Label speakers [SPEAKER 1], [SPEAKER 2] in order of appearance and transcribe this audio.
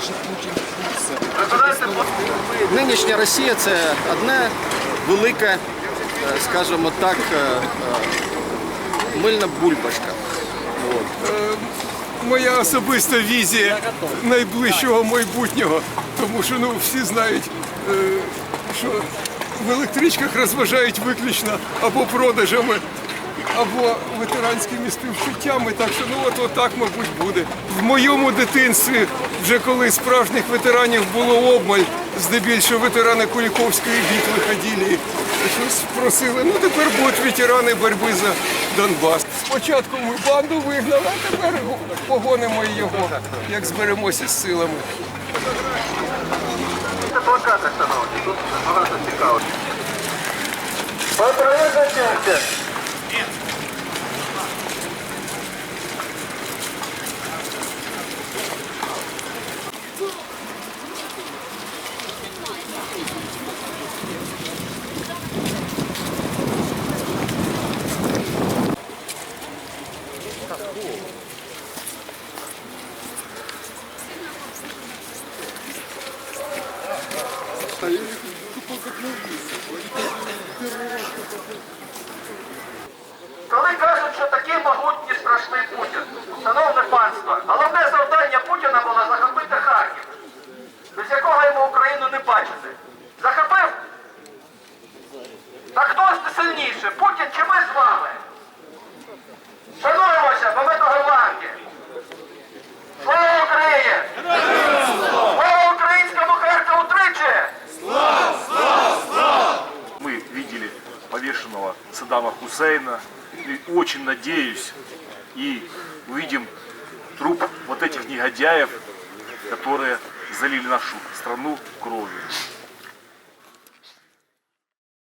[SPEAKER 1] же Путин в курсе.
[SPEAKER 2] Нинішня Росія це одне велике, е, скажімо так, е, е, мильна бульбашка.
[SPEAKER 3] Моя особиста візія найближчого майбутнього, тому що ну всі знають, що в електричках розважають виключно або продажами, або ветеранськими співчуттями. Так що ну от отак, мабуть, буде. В моєму дитинстві, вже коли справжніх ветеранів було обмаль, здебільшого ветерани Куліковської битви ходили. Щось просили. Ну тепер будуть ветерани боротьби за Донбас. Спочатку ми банду вигнали, а тепер погонимо його, як зберемося з силами.
[SPEAKER 4] плакати, шановні, тут багато цікаво. Попроїжджайте. Коли кажуть, що такий могутній страшний Путін, шановне панство, головне
[SPEAKER 5] повешенного Саддама Хусейна. И очень надеюсь, и увидим труп вот этих негодяев, которые залили нашу страну кровью.